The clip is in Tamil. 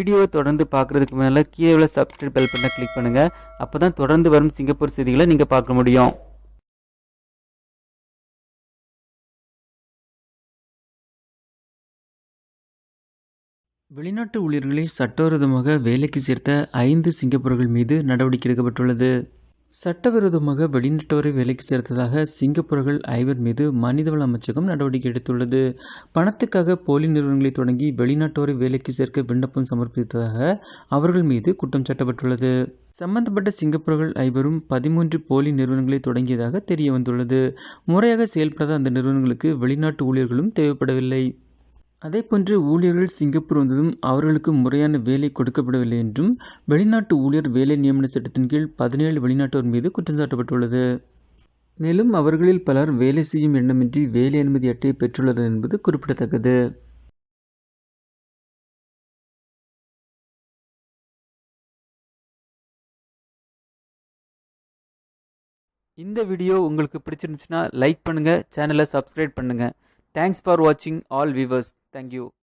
வீடியோவை தொடர்ந்து பார்க்குறதுக்கு மேலே கீழே உள்ள சப்ஸ்கிரைப் பெல் பட்டனை கிளிக் பண்ணுங்கள் அப்போ தான் தொடர்ந்து வரும் சிங்கப்பூர் செய்திகளை நீங்கள் பார்க்க முடியும். வெளிநாட்டு ஊழியர்களை சட்டவிரோதமாக வேலைக்கு சேர்த்த ஐந்து சிங்கப்பூர்கள் மீது நடவடிக்கை எடுக்கப்பட்டுள்ளது. சட்டவிரோதமாக வெளிநாட்டோரை வேலைக்கு சேர்த்ததாக சிங்கப்பூர்கள் ஐவர் மீது மனிதவள அமைச்சகம் நடவடிக்கை எடுத்துள்ளது. பணத்துக்காக போலி நிறுவனங்களை தொடங்கி வெளிநாட்டோரை வேலைக்கு சேர்க்க விண்ணப்பம் சமர்ப்பித்ததாக அவர்கள் மீது குற்றம் சாட்டப்பட்டுள்ளது. சம்பந்தப்பட்ட சிங்கப்பூர்கள் ஐவரும் பதிமூன்று போலி நிறுவனங்களை தொடங்கியதாக தெரிய வந்துள்ளது முறையாக செயல்படாத அந்த நிறுவனங்களுக்கு வெளிநாட்டு ஊழியர்களும் தேவைப்படவில்லை. அதே போன்று ஊழியர்கள் சிங்கப்பூர் வந்ததும் அவர்களுக்கு முறையான வேலை கொடுக்கப்படவில்லை என்றும் வெளிநாட்டு ஊழியர் வேலை நியமன சட்டத்தின் கீழ் பதினேழு வெளிநாட்டோர் மீது குற்றம் சாட்டப்பட்டுள்ளது மேலும் அவர்களில் பலர் வேலை செய்யும் எண்ணமின்றி வேலை அனுமதி அட்டையை பெற்றுள்ளது என்பது குறிப்பிடத்தக்கது. இந்த வீடியோ உங்களுக்கு பிடிச்சிருந்துச்சுன்னா லைக் பண்ணுங்கள் சேனலை சப்ஸ்கிரைப் பண்ணுங்கள் தேங்க்ஸ் ஃபார் வாட்சிங் ஆல் வியூவர்ஸ் Thank you.